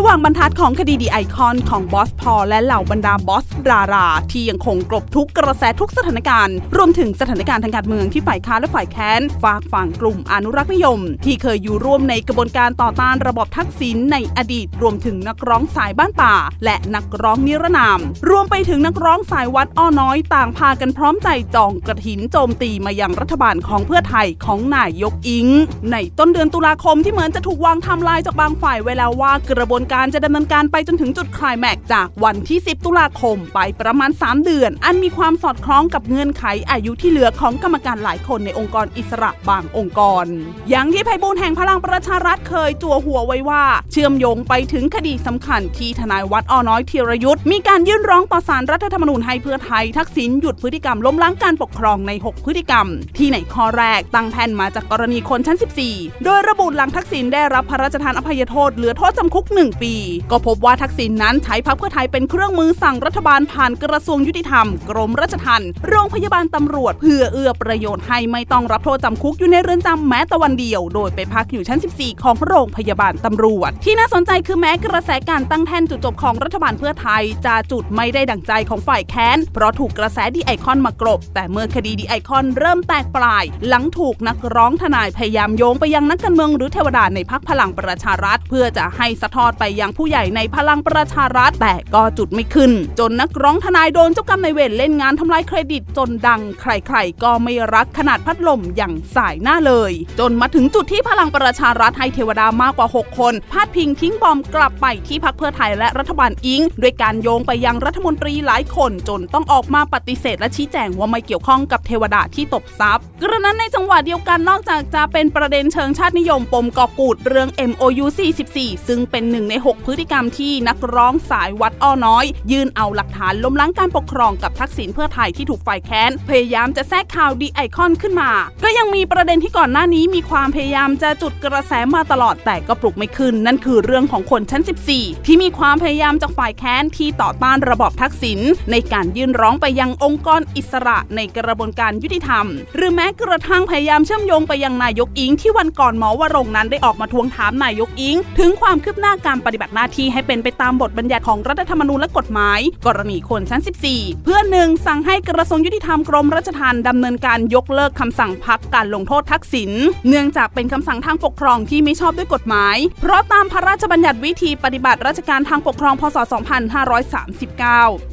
ระหว่างบรรทัดของคดีดีไอคอนของบอสพอลและเหล่าบรรดาบอสดารา ที่ยังคงกลบทุกกระแสทุกสถานการณ์ รวมถึงสถานการณ์ทางการเมืองที่ฝ่ายค้านและฝ่ายแค้นฝากฝั่งกลุ่มอนุรักษ์นิยม ที่เคยอยู่ร่วมในกระบวนการต่อต้านระบบทักษิณในอดีต รวมถึงนักร้องสายบ้านป่า และนักร้องนิรนาม รวมไปถึงนักร้องสายวัดอ้อน้อยต่างพากันพร้อมใจจองกระถินโจมตีมายังรัฐบาลของเพื่อไทยของนายยกอิง ในต้นเดือนตุลาคมที่เหมือนจะถูกวางทำลายจากบางฝ่ายไว้แล้วว่ากระบวนการจะดำเนินการไปจนถึงจุดคลายแม็กซ์จากวันที่ 10 ตุลาคมไปประมาณ 3 เดือน อันมีความสอดคล้องกับเงื่อนไขอายุที่เหลือของกรรมการหลายคนในองค์กรอิสระบางองค์กร อย่างที่ไพบูลแห่งพลังประชารัฐเคยจั่วหัวไว้ว่า เชื่อมโยงไปถึงคดีสำคัญที่ทนายวัดอ้อน้อยธีรยุทธ์มีการยื่นร้องต่อศาลรัฐธรรมนูญให้เพื่อไทยทักษิณหยุดพฤติกรรมล้มล้างการปกครองใน 6 พฤติกรรม ที่ในข้อแรกตั้งแผ่นมาจากกรณีคนชั้น 14 โดยระบุหลังทักษิณได้รับพระราชทานอภัยโทษเหลือโทษจำคุก 1ปี ก็พบว่าทักษิณนั้นใช้พรรคเพื่อไทยเป็นเครื่องมือสั่งรัฐบาลผ่านกระทรวงยุติธรรม กรมราชทัณฑ์โรงพยาบาลตำรวจเพื่อเอื้อประโยชน์ให้ไม่ต้องรับโทษจำคุกอยู่ในเรือนจำแม้แต่วันเดียว โดยไปพักอยู่ชั้น 14 ของโรงพยาบาลตำรวจ ที่น่าสนใจคือแม้กระแสการตั้งแท่นจุดจบของรัฐบาลเพื่อไทยจะจุดไม่ได้ดั่งใจของฝ่ายแค้นเพราะถูกกระแสดีไอคอนมากรบ แต่เมื่อคดีดีไอคอนเริ่มแตกปลาย หลังถูกนักร้องทนายพยายามโยงไปยังนักการเมืองหรือเทวดาในพักพลังประชารัฐ เพื่อจะให้สะทอดไปอยังผู้ใหญ่ในพลังประชารัฐแต่ก็จุดไม่ขึ้น จนนักร้องทนายโดนเจ้ากรรมนายเวรเล่นงานทำลายเครดิตจนดัง ใครๆ ก็ไม่รักขนาดพัดลมอย่างสายหน้าเลย จนมาถึงจุดที่พลังประชารัฐให้เทวดามากกว่า 6 คน พาดพิงทิ้งบอมกลับไปที่พักเพื่อไทยและรัฐบาลอิงด้วยการโยงไปยังรัฐมนตรีหลายคน จนต้องออกมาปฏิเสธและชี้แจงว่าไม่เกี่ยวข้องกับเทวดาที่ตบทรัพย์กระนั้นในจังหวะเดียวกันนอกจากจะเป็นประเด็นเชิงชาตินิยมปมกอกูดเรื่อง MOU 44 ซึ่งเป็นหนึ่งใน6 พฤติกรรมที่นักร้องสายวัดอ้อน้อย ยื่นเอาหลักฐานล้มล้างการปกครองกับทักษิณเพื่อไทยที่ถูกฝ่ายแค้น พยายามจะแทรกข่าวดีไอคอนขึ้นมา ก็ยังมีประเด็นที่ก่อนหน้านี้มีความพยายามจะจุดกระแสมาตลอดแต่ก็ปลุกไม่ขึ้น นั่นคือเรื่องของคนชั้น 14 ที่มีความพยายามจากฝ่ายแค้นที่ต่อต้านระบอบทักษิณในการยื่นร้องไปยังองค์กรอิสระในกระบวนการยุติธรรม หรือแม้กระทั่งพยายามเชื่อมโยงไปยังนายกอิงที่วันก่อนหมอวรงนั้นได้ออกมาทวงถามนายกอิง ถึงความคืบหน้าการปฏิบัติหน้าที่ให้เป็นไปตามบทบัญญัติของรัฐธรรมนูญและกฎหมาย กรณีคนชั้น 14 เพื่อหนึ่งสั่งให้กระทรวงยุติธรรมกรมราชทัณฑ์ดำเนินการยกเลิกคำสั่งพักการลงโทษทักษิณเนื่องจากเป็นคำสั่งทางปกครองที่ไม่ชอบด้วยกฎหมาย เพราะตามพระราชบัญญัติวิธีปฏิบัติราชการทางปกครองพศ 2539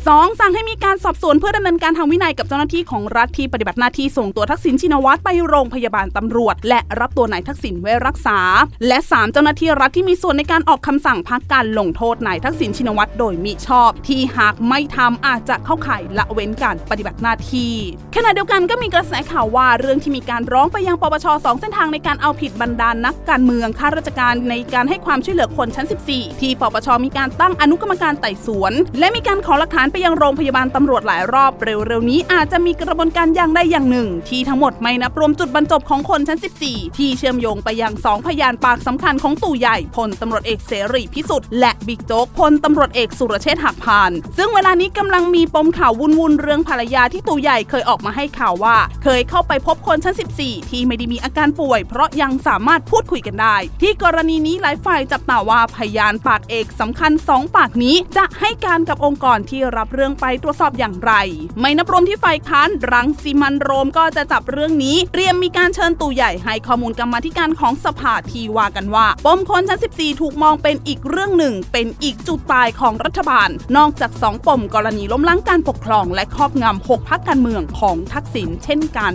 2. สั่งให้มีการสอบสวนเพื่อดำเนินการทางวินัยกับเจ้าหน้าที่ของรัฐที่ปฏิบัติหน้าที่ส่งตัวทักษิณชินวัตรไปโรงพยาบาลตำรวจ และรับตัวนายทักษิณไว้รักษา และ 3. เจ้าหน้าที่รัฐที่มีส่วนในการออกคำสั่งพักการลงโทษนายทักษิณชินวัตรโดยมิชอบ ที่หากไม่ทำอาจจะเข้าข่ายละเว้นการปฏิบัติหน้าที่ขณะเดียวกันก็มีกระแสข่าวว่าเรื่องที่มีการร้องไปยังปปชสองเส้นทางในการเอาผิดบรรดานนักการเมืองข้าราชการในการให้ความช่วยเหลือคนชั้น 14 ที่ปปชมีการตั้งอนุกรรมการไต่สวน และมีการขอหลักฐานไปยังโรงพยาบาลตำรวจหลายรอบเร็วๆนี้อาจจะมีกระบวนการอย่างใดอย่างหนึ่ง ที่ทั้งหมดไม่นับรวมจุดบรรจบของคนชั้น 14 ที่เชื่อมโยงไปยังสองพยานปากสำคัญของตู่ใหญ่พลตำรวจเอกเสรีพิสุทธิ์และบิ๊กโจ๊กพลตำรวจเอกสุรเชษฐ์หักพาน ซึ่งเวลานี้กำลังมีปมข่าววุ่นๆเรื่องภรรยาที่ตู่ใหญ่เคยออกมาให้ข่าวว่า เคยเข้าไปพบคนชั้น 14 ที่ไม่ได้มีอาการป่วย เพราะยังสามารถพูดคุยกันได้ ที่กรณีนี้หลายฝ่ายจับตาว่าพยานปากเอกสำคัญ 2 ปากนี้ จะให้การกับองค์กรที่รับเรื่องไปตรวจสอบอย่างไร ไม่นับรวมที่ฝ่ายค้านรังสิมันโรมก็จะจับเรื่องนี้เตรียมมีการเชิญตู่ใหญ่ให้ข้อมูลกรรมธิการของสภาที่ว่ากันว่าปมคนชั้น 14 ถูกมองเป็นอีอีกเรื่องหนึ่งเป็นอีกจุดตายของรัฐบาล นอกจาก 2 ปมกรณีล้มล้างการปกครอง และครอบงำ6พักการเมืองของทักษิณเช่นกัน